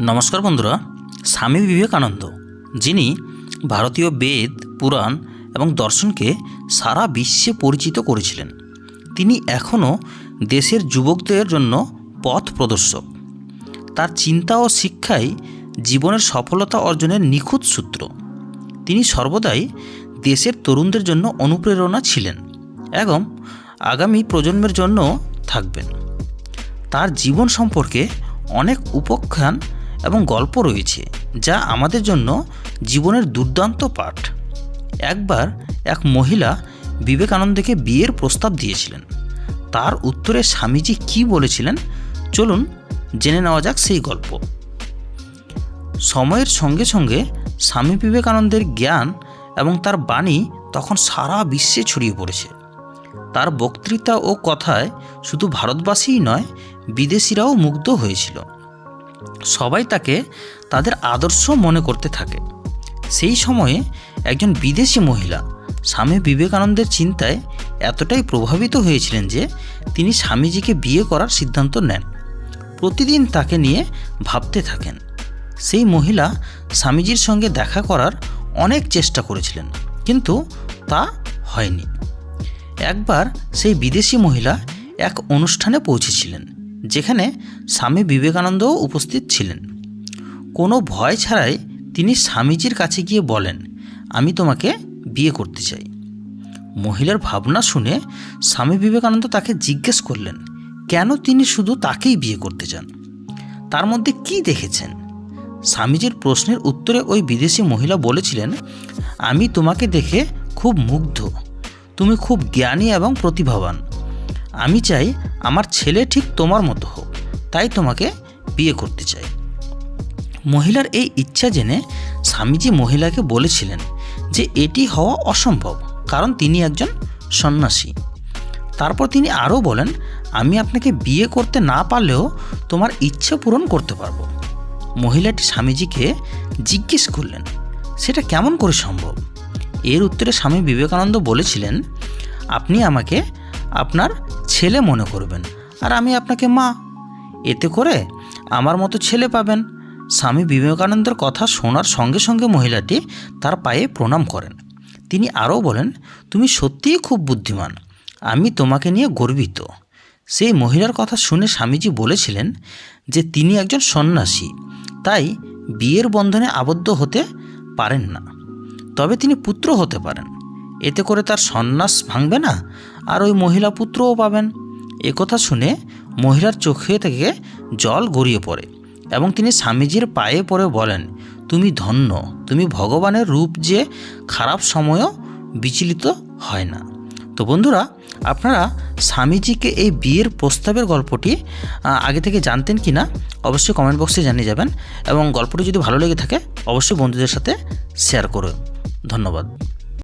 নমস্কার বন্ধুরা, স্বামী বিবেকানন্দ, যিনি ভারতীয় বেদ, পুরাণ এবং দর্শনকে সারা বিশ্বে পরিচিত করেছিলেন। তিনি এখনও দেশের যুবকদের জন্য পথ প্রদর্শক। তার চিন্তা ও শিক্ষাই জীবনের সফলতা অর্জনের নিখুঁত সূত্র। তিনি সর্বদাই দেশের তরুণদের জন্য অনুপ্রেরণা ছিলেন এবং আগামী প্রজন্মের জন্য থাকবেন। তার জীবন সম্পর্কে অনেক উপখ্যান এবং গল্প রয়েছে যা আমাদের জন্য জীবনের দুর্দান্ত পাঠ। একবার এক মহিলা বিবেকানন্দকে বিয়ের প্রস্তাব দিয়েছিলেন। তার উত্তরে স্বামীজি কী বলেছিলেন? চলুন জেনে নেওয়া যাক সেই গল্প। সময়ের সঙ্গে সঙ্গে স্বামী বিবেকানন্দের জ্ঞান এবং তার বাণী তখন সারা বিশ্বে ছড়িয়ে পড়েছে। তার বক্তৃতা ও কথায় শুধু ভারতবাসীই নয়, বিদেশিরাও মুগ্ধ হয়েছিল। সবাই তাকে তাদের আদর্শ মনে করতে থাকে। সেই সময়ে একজন বিদেশি মহিলা স্বামী বিবেকানন্দের চিন্তায় এতটাই প্রভাবিত হয়েছিলেন যে তিনি স্বামীজিকে বিয়ে করার সিদ্ধান্ত নেন। প্রতিদিন তাকে নিয়ে ভাবতে থাকেন। সেই মহিলা স্বামীজির সঙ্গে দেখা করার অনেক চেষ্টা করেছিলেন, কিন্তু তা হয়নি। একবার সেই বিদেশি মহিলা এক অনুষ্ঠানে পৌঁছেছিলেন। যেখানে স্বামী বিবেকানন্দও উপস্থিত ছিলেন। কোনো ভয় ছাড়াই তিনি স্বামীজির কাছে গিয়ে বলেন, আমি তোমাকে বিয়ে করতে চাই। মহিলার ভাবনা শুনে স্বামী বিবেকানন্দ তাকে জিজ্ঞেস করলেন, কেন তিনি শুধু তাকেই বিয়ে করতে চান? তার মধ্যে কি দেখেছেন? স্বামীজির প্রশ্নের উত্তরে ওই বিদেশি মহিলা বলেছিলেন, আমি তোমাকে দেখে খুব মুগ্ধ। তুমি খুব জ্ঞানী এবং প্রতিভাবান। আমি চাই আমার ছেলে ঠিক তোমার মতো হোক, তাই তোমাকে বিয়ে করতে চাই। মহিলার এই ইচ্ছা জেনে স্বামীজি মহিলাকে বলেছিলেন যে এটি হওয়া অসম্ভব, কারণ তিনি একজন সন্ন্যাসী। তারপর তিনি আরও বলেন, আমি আপনাকে বিয়ে করতে না পারলেও তোমার ইচ্ছে পূরণ করতে পারব। মহিলাটি স্বামীজিকে জিজ্ঞেস করলেন, সেটা কেমন করে সম্ভব? এর উত্তরে স্বামী বিবেকানন্দ বলেছিলেন, আপনি আমাকে আপনার ছেলে মনে করবেন। আর আমি আপনাকে মা। এতে করে আমার মতো ছেলে পাবেন। স্বামী বিবেকানন্দের কথা শোনার সঙ্গে সঙ্গে মহিলাটি তার পায়ে প্রণাম করেন। তিনি আরও বলেন, তুমি সত্যিই খুব বুদ্ধিমান। আমি তোমাকে নিয়ে গর্বিত। সেই মহিলার কথা শুনে স্বামীজি বলেছিলেন যে তিনি একজন সন্ন্যাসী, তাই বিয়ের বন্ধনে আবদ্ধ হতে পারেন না। তবে তিনি পুত্র হতে পারেন। এতে করে তার সন্ন্যাস ভাঙবে না, আর ওই মহিলা পুত্রও পাবেন। একথা শুনে মহিলার চোখে থেকে জল গড়িয়ে পড়ে এবং তিনি স্বামীজির পায়ে পড়ে বলেন, তুমি ধন্য, তুমি ভগবানের রূপ যে খারাপ সময়ও বিচলিত হয় না। তো বন্ধুরা, আপনারা স্বামীজিকে এই বিয়ের প্রস্তাবের গল্পটি আগে থেকে জানতেন কি না অবশ্যই কমেন্ট বক্সে জানিয়ে যাবেন এবং গল্পটি যদি ভালো লেগে থাকে, অবশ্যই বন্ধুদের সাথে শেয়ার করুন। ধন্যবাদ।